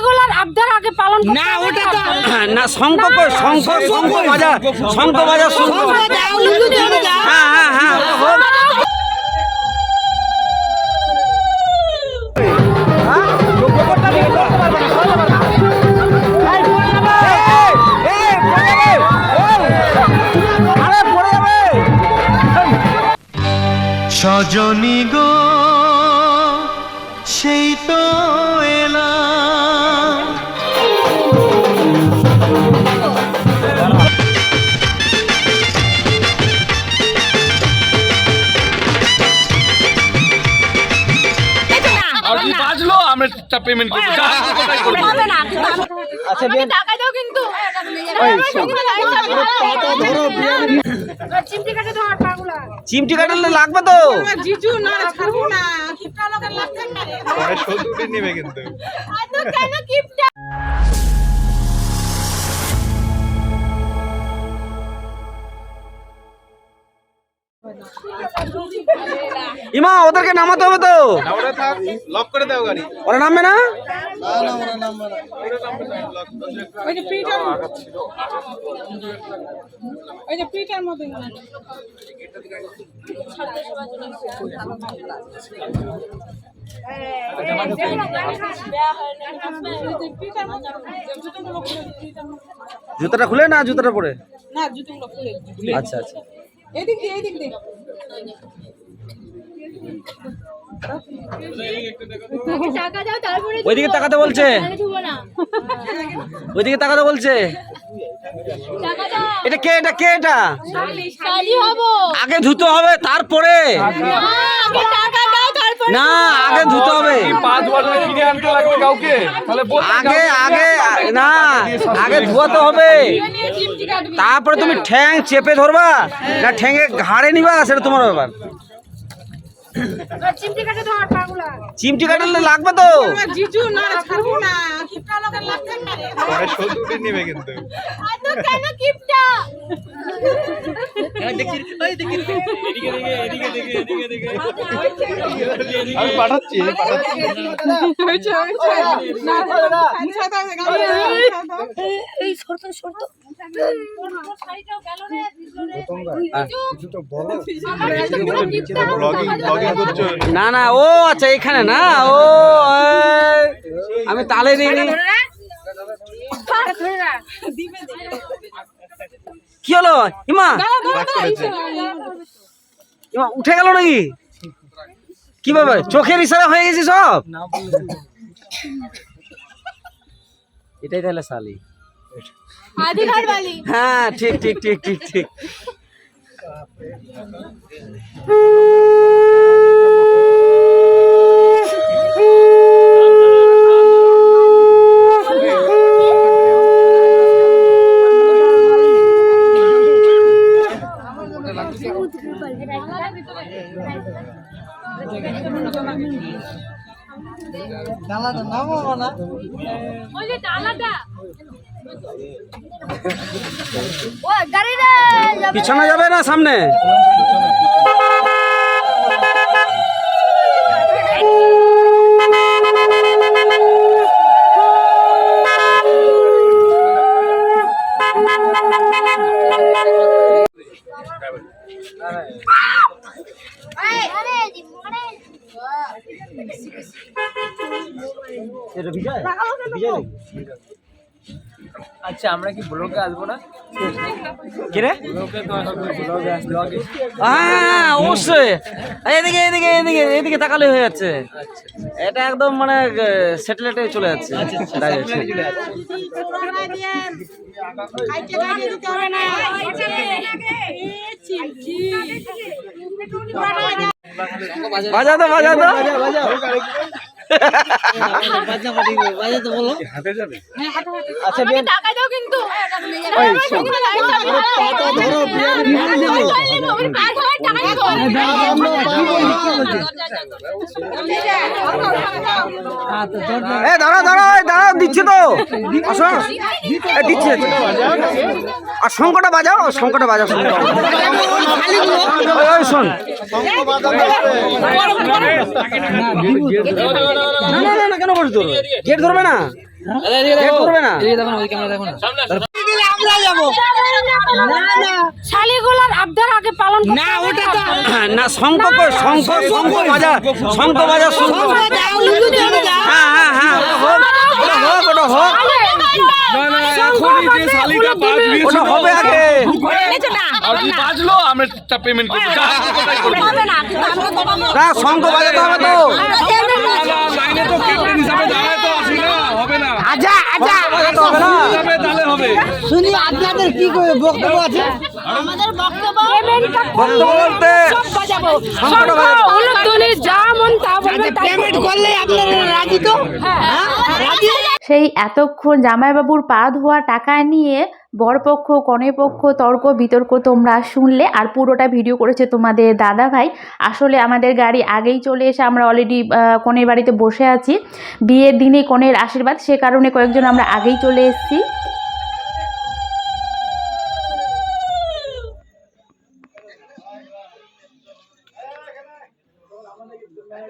যেগুলোর আবদার আগে পালন না ওটা তো না শঙ্খ কই শঙ্খ শঙ্খ বাজা শঙ্খ হ্যাঁ হ্যাঁ হ্যাঁ সজনী গো সেই তো আমরা পেমেন্ট করব যা আছে ওটাই করব। হবে না কিন্তু আমি- আচ্ছা আমাকে টাকা দাও কিন্তু। চিমটি কাটে ধর পাগুলা। চিমটি কাটলে লাগবে তো? জিজু না ছাড়বো না কেন কিপটা? ইমা ওদেরকে নামাতে হবে তো। লক করে দাও গাড়ি। ওরা নামবে না। জুতাটা খুলে না? জুতাটা পরে? না জুতোগুলো খুলে। আচ্ছা আচ্ছা। এদিক দিয়ে এদিক দিয়ে। ওইদিকে তাকাতে বলছে। ওইদিকে তাকাতে বলছে। এটা কে এটা কে এটা? আগে ধুতে হবে তারপরে। না, আগে টাকা দাও তারপরে না আগে ধুতে হবে। পাঁচ বছর কিনে আনতে লাগবে কাউকে? তাহলে বল আগে আগে না আগে ধোয়াতে হবে। তারপরে তুমি ঠ্যাং চেপে ধরবা না ঠ্যাঙে ঘাড়ে নিবা সেটা তোমার ব্যাপার। চিমটি কাটে ধর পাগুলা চিমটি কাটলে লাগবে তো জিজু না ছাড়বো না কিপটা হয়েছে হয়েছে না মুছা দাও গামছা দাও, মুছা দাও। এই সরতো সরতো শাড়িটাও গেল রে ব্লগিং ব্লগিং করছ না না ও আচ্ছা এখানে না ও আমি তালে নিয়ে নি কি হলো ইমা? ইমা উঠে গেল নাকি? কীভাবে চোখের ইশারা হয়ে গেছে সব? এটাই তাহলে শালি। হ্যাঁ ঠিক ঠিক ঠিক ঠিক ঠিক। ওই যে ডালাটা গাড়ি রে যাবে পিছনে যাবে না সামনে এটা বিজয় বিজয় আচ্ছা আমরা কি ব্লগে আসব না? কি রে? ব্লগে ব্লগে হ্যাঁ অবশ্যই। এদিকে এদিকে এদিকে এদিকে তাকালে হয়ে যাচ্ছে। এটা একদম মানে স্যাটেলাইটে চলে যাচ্ছে। Direct। বাজা তো বাজা তো আচ্ছা বেন টাকা দাও কিন্তু। দাঁড়া দাঁড়া দাঁড়া দিচ্ছে তো। আসো। দিচ্ছে আর শঙ্কটা বাজাও শঙ্কটা বাজাও শঙ্কটা শোন। না না না না কেন বলছি তোর গেট ধরবে না এ করবে না শালিগুলার আবদার আগে পালন না ওটা তো না হ্যাঁ হ্যাঁ হ্যাঁ ওটা হোক ওটা হোক ওটা হবে আগে বাজলো আমরা পেমেন্ট করব না বাজাতে হবে তো লাইনে তো ক্যাপ্টেন হিসাবে দাঁড়ায় তো আসি না হবে না বাজাতে হবে না হিসাবে তাহলে হবে শুনি আপনাদের কি করে বক্তব্য আছে? আমাদের বক্তব্য বলতে সব বাজাবো। শঙ্খটা বাজাবো। উলুধ্বনি যা মন তা পেমেন্ট করলে আপনারা রাজি তো? হ্যাঁ। রাজি? সেই এতক্ষণ জামাইবাবুর পা ধোয়া টাকা নিয়ে বরপক্ষ কনেপক্ষ তর্ক বিতর্ক তোমরা শুনলে আর পুরোটা ভিডিও করেছে তোমাদের দাদা ভাই। আসলে আমাদের গাড়ি আগেই চলে এসে আমরা অলরেডি কনের বাড়িতে বসে আছি। বিয়ের দিনে কনের আশীর্বাদ সে কারণে কয়েকজন আমরা আগেই চলে এসেছি। বরযাত্রী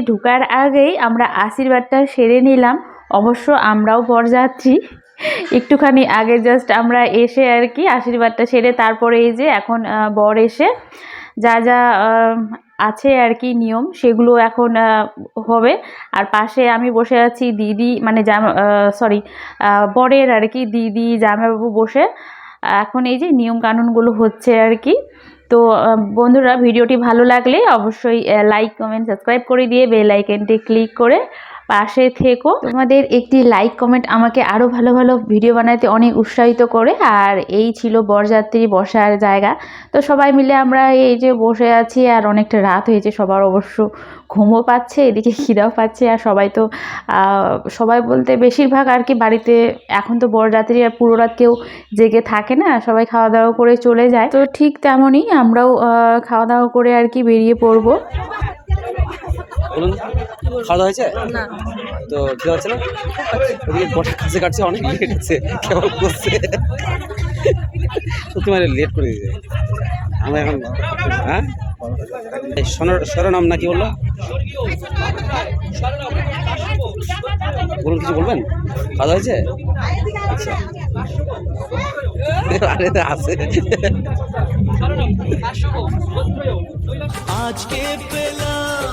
ঢুকার আগেই আমরা আশীর্বাদটা সেরে নিলাম। অবশ্য আমরাও বরযাত্রী। একটুখানি আগে জাস্ট আমরা এসে আর কি আশীর্বাদটা সেরে তারপরে এই যে এখন বর এসে যা যা আছে আর কি নিয়ম, সেগুলো এখন হবে। আর পাশে আমি বসে আছি দিদি মানে জামা সরি বরের আর কি দিদি, জামাইবাবু বসে। এখন এই যে নিয়ম কানুনগুলো হচ্ছে আর কি তো বন্ধুরা, ভিডিওটি ভালো লাগলে অবশ্যই লাইক কমেন্ট সাবস্ক্রাইব করে দিয়ে বেল আইকনটি ক্লিক করে পাশে থেকো। তোমাদের একটি লাইক কমেন্ট আমাকে আরও ভালো ভালো ভিডিও বানাতে অনেক উৎসাহিত করে। আর এই ছিল বরযাত্রী বসার জায়গা। তো সবাই মিলে আমরা এই যে বসে আছি, আর অনেকটা রাত হয়েছে, সবার অবশ্য ঘুমও পাচ্ছে, এদিকে খিদাও পাচ্ছে, আর সবাই তো সবাই বলতে বেশিরভাগ আর কি বাড়িতে এখন তো বরযাত্রী আর পুরো রাত কেউ জেগে থাকে না, সবাই খাওয়া দাওয়া করে চলে যায়। তো ঠিক তেমনই আমরাও খাওয়া দাওয়া করে আর কি বেরিয়ে পড়ব। খাওয়া দাওয়া হয়েছে? তো খিদে হচ্ছে না? ওদিকে বসে খাসে কাটছে অনেক লেট হচ্ছে কেমন করছে? সত্যি মানে লেট করে দিয়েছে। আমরা এখন হ্যাঁ? শিরোনাম নাকি বলল? বলুন কিছু বলবেন? খাওয়া হয়েছে? আচ্ছা। আরে আছে। আজকে পেলাম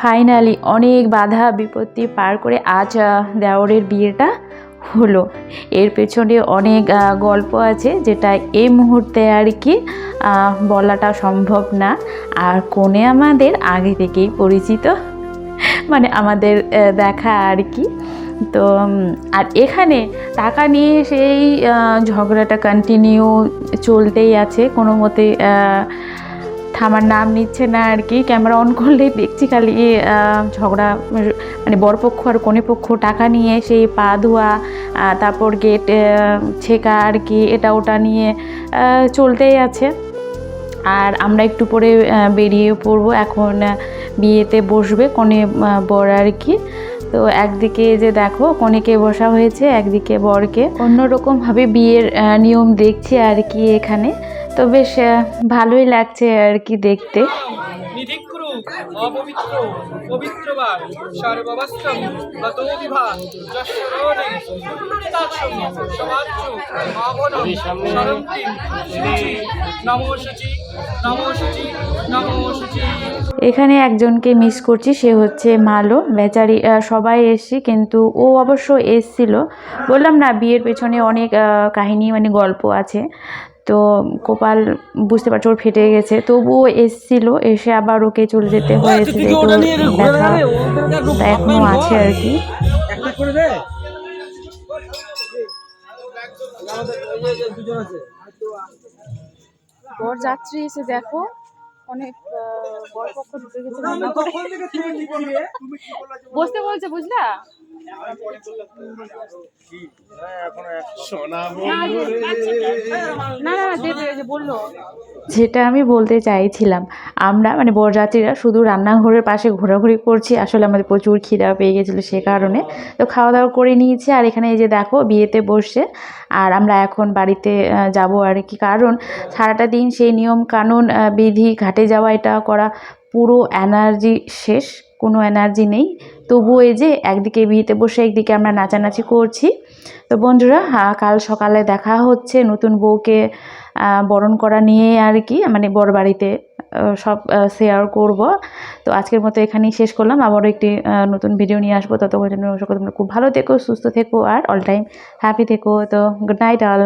ফাইনালি অনেক বাধা বিপত্তি পার করে আজ দেওরের বিয়েটা হলো। এর পেছনে অনেক গল্প আছে যেটা এই মুহূর্তে আর কি বলাটা সম্ভব না। আর কোনে আমাদের আগে থেকেই পরিচিত মানে আমাদের দেখা আর কি। তো আর এখানে টাকা নিয়ে সেই ঝগড়াটা কন্টিনিউ চলতেই আছে কোনো মতে থামার নাম নিচ্ছে না আর কি। ক্যামেরা অন করলেই দেখছি খালি ঝগড়া মানে বরপক্ষ আর কোনে পক্ষ টাকা নিয়ে সেই পা ধোয়া তারপর গেট ছেঁকা আর কি, এটা ওটা নিয়ে চলতেই আছে। আর আমরা একটু পরে বেরিয়ে পড়ব। এখন বিয়েতে বসবে কনে বর আর কি। তো একদিকে যে দেখো, কনেকে বসা হয়েছে, একদিকে বরকে। অন্যরকমভাবে বিয়ের নিয়ম দেখছি আর কি এখানে। তো বেশ ভালোই লাগছে আর কি দেখতে। অপবিত্র পবিত্রবার সর্ববস্ত্রম গতো যশ্বরণে পুণ্ডরিকাক্ষম সমাজ্য আভরণ সরন্তি শুচি নমো শুচি নমো শুচি নমো শুচি এখানে একজনকে মিস করছি সে হচ্ছে মালো বেচারি সবাই এসছি কিন্তু ও অবশ্য এসছিল। বললাম না বিয়ের পেছনে অনেক কাহিনী মানে গল্প আছে। তো কপাল বুঝতে পারছ ওর ফেটে গেছে। তবুও এসছিল এসে আবার ওকে চলে যেতে হয়েছে ব্যথা। এখনও আছে আর কি। বর যাত্রী এসে দেখো অনেক বড় পক্ষ ঢুকে গেছে বসতে বলছে বুঝলা? যেটা আমি বলতে চাইছিলাম, আমরা মানে বরযাত্রীরা শুধু রান্নাঘরের পাশে ঘোরাঘুরি করছি, আসলে আমাদের প্রচুর খিদা পেয়ে গেছিল সে কারণে। তো খাওয়া দাওয়া করে নিয়েছি, আর এখানে এই যে দেখো, বিয়েতে বসে আর আমরা এখন বাড়িতে যাব আর কি। কারণ সারাটা দিন সেই নিয়ম কানুন বিধি ঘাটে যাওয়া, এটা করা পুরো এনার্জি শেষ। কোনো এনার্জি নেই। তবুও এই যে একদিকে বিয়েতে বসে একদিকে আমরা নাচানাচি করছি। তো বন্ধুরা কাল সকালে দেখা হচ্ছে নতুন বউকে বরণ করা নিয়ে আর কি মানে বড় বাড়িতে সব শেয়ার করব। তো আজকের মতো এখানেই শেষ করলাম। আবারও একটি নতুন ভিডিও নিয়ে আসব। ততক্ষণ জন্য তোমরা খুব ভালো থেকো, সুস্থ থেকো, আর অল টাইম হ্যাপি থেকো। তো গুড নাইট অল